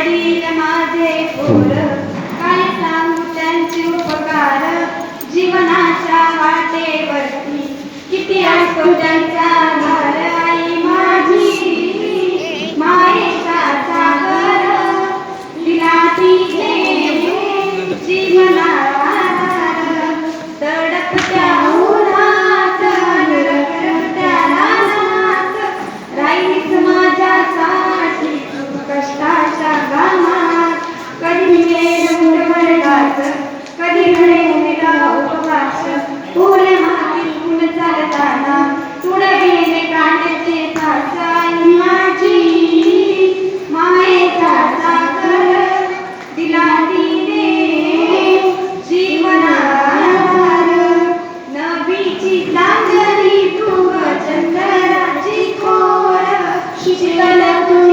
वडील माझे पोर. काय सांगू त्यांचे उपकार? जीवनाच्या वाटेवरती किती असतो त्यांचा घर आई माझी मायेचा सागर. दिला तिने जीवना चित्तांजलि तू वचन कराची खोर शिवला तू